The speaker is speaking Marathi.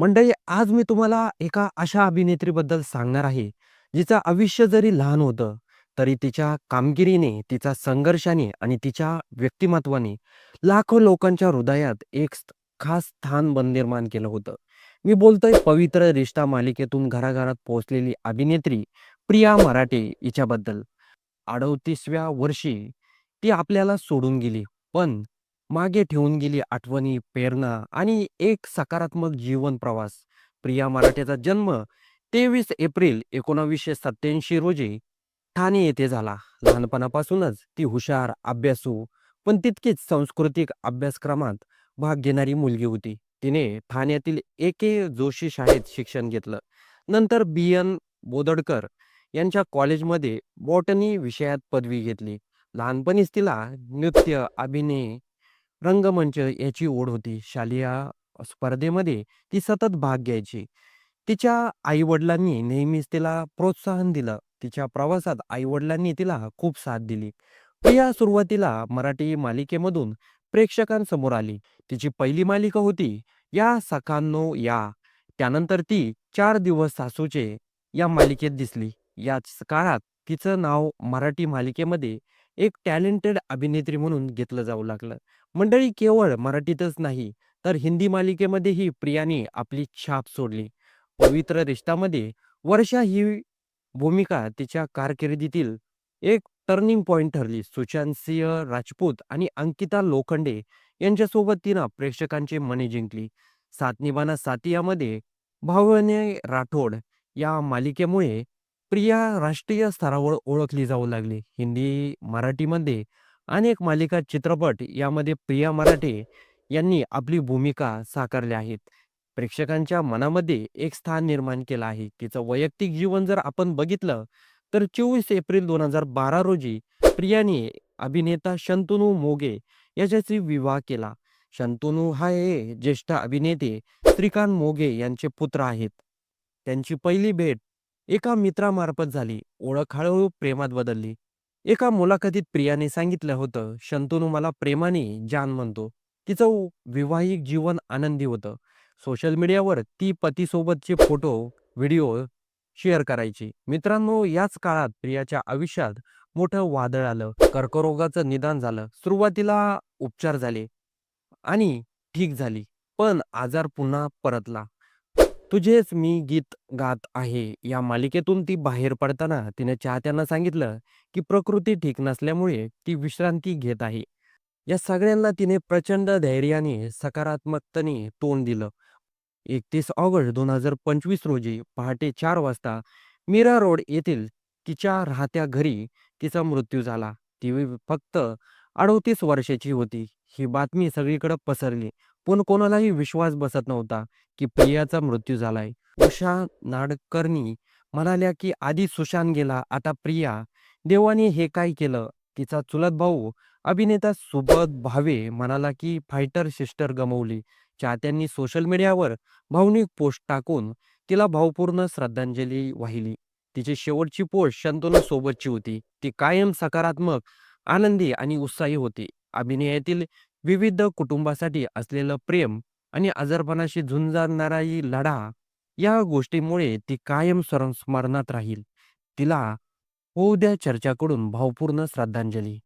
मंडळी आज मी तुम्हाला एका अशा अभिनेत्रीबद्दल सांगणार आहे, जिचं आयुष्य जरी लहान होतं, तरी तिच्या कामगिरीने, तिच्या संघर्षाने आणि तिच्या व्यक्तिमत्वाने लाखो लोकांच्या हृदयात एक खास स्थान बन निर्माण केलं होतं. मी बोलतोय पवित्र रिश्ता मालिकेतून घराघरात पोहोचलेली अभिनेत्री प्रिया मराठे हिच्याबद्दल. 38व्या वर्षी ती आपल्याला सोडून गेली, पण मागे ठेवून गेली आठवणी, प्रेरणा आणि एक सकारात्मक जीवन प्रवास. प्रिया मराठेचा जन्म 23 एप्रिल 1987 रोजी ठाणे येथे झाला. लहानपणापासूनच ती हुशार, अभ्यासू, पण तितकीच सांस्कृतिक अभ्यासक्रमात भाग घेणारी मुलगी होती. तिने ठाण्यातील एके जोशी शाळेत शिक्षण घेतलं. नंतर बी. एन. बोदडकर यांच्या कॉलेजमध्ये बॉटनी विषयात पदवी घेतली. लहानपणीच तिला नृत्य, अभिनय, रंगमंच याची ओढ होती. शालेय स्पर्धेमध्ये ती सतत भाग घ्यायची. तिच्या आई-वडिलांनी नेहमीच तिला प्रोत्साहन दिलं. तिच्या प्रवासात आई-वडिलांनी तिला खूप साथ दिली. प्रिया सुरुवातीला मराठी मालिकेमधून प्रेक्षकांसमोर आली. तिची पहिली मालिका होती या सखांनो या. त्यानंतर ती चार दिवस सासूचे या मालिकेत दिसली. याच काळात तिचं नाव मराठी मालिकेमध्ये एक टॅलेंटेड अभिनेत्री म्हणून घेतलं जाऊ लागलं. मंडळी केवळ मराठीतच नाही, तर हिंदी मालिकेमध्येही प्रियाने आपली छाप सोडली. पवित्र रिश्तामध्ये वर्षा ही भूमिका तिच्या कारकिर्दीतील एक टर्निंग पॉइंट ठरली. सुशांत सिंह राजपूत आणि अंकिता लोखंडे यांच्यासोबत तिनं प्रेक्षकांची मने जिंकली. साथ निभाना साथियामध्ये भावने राठोड या मालिकेमुळे प्रिया राष्ट्रीय स्तरावर ओळखली जाऊ लागली. हिंदी, मराठीमध्ये अनेक मालिका, चित्रपट यामध्ये प्रिया मराठे यांनी आपली भूमिका साकारल्या आहेत. प्रेक्षकांच्या मनामध्ये एक स्थान निर्माण केलं आहे. तिचं वैयक्तिक जीवन जर आपण बघितलं, तर 24 एप्रिल 2012 रोजी प्रियाने अभिनेता शंतनू मोगे याच्याशी विवाह केला. शंतनू हा हे ज्येष्ठ अभिनेते श्रीकांत मोगे यांचे पुत्र आहेत. त्यांची पहिली भेट एका मित्रामार्फत झाली. ओळख हळूहळू प्रेमात बदलली. एका मुलाखतीत प्रियाने सांगितलं होतं, शंतनू मला प्रेमाने जान म्हणतो. तिचं विवाहिक जीवन आनंदी होतं. सोशल मीडियावर ती पतीसोबतचे फोटो, व्हिडिओ शेअर करायची. मित्रांनो, याच काळात प्रियाच्या आयुष्यात मोठं वादळ आलं. कर्करोगाचं निदान झालं. सुरुवातीला उपचार झाले आणि ठीक झाली. पण आजार पुन्हा परतला. तुझेच मी गीत गात आहे या मालिकेतून ती बाहेर पडताना तिने चाहत्यांना सांगितलं, की प्रकृती ठीक नसल्यामुळे ती विश्रांती घेत आहे. या सगळ्यांना तिने प्रचंड धैर्याने, सकारात्मकतेने तोंड दिलं. 31 ऑगस्ट 2025 रोजी पहाटे 4 वाजता मीरा रोड येथील तिच्या राहत्या घरी तिचा मृत्यू झाला. ती फक्त 38 वर्षाची होती. ही बातमी सगळीकडे पसरली, पण कोणालाही विश्वास बसत नव्हता, की प्रियाचा मृत्यू झालाय. उषा नाडकर्णी म्हणाल्या, की आधी सुशांत गेला, आता प्रिया. देवाने हे काय केलं? तिचा चुलत भाऊ अभिनेता सुबोध भावे म्हणाला, की फायटर सिस्टर गमवली चाहत्यांनी सोशल मीडियावर भावनिक पोस्ट टाकून तिला भावपूर्ण श्रद्धांजली वाहिली. तिची शेवटची पोस्ट शंतनू सोबतची होती. ती कायम सकारात्मक, आनंदी आणि उत्साही होती. अभिनयातील विविध कुटुंबासाठी असलेलं प्रेम आणि आजारपणाशी झुंजणारा लढा या गोष्टीमुळे ती कायम स्मरणात राहील. तिला होऊ द्या चर्चाकडून भावपूर्ण श्रद्धांजली.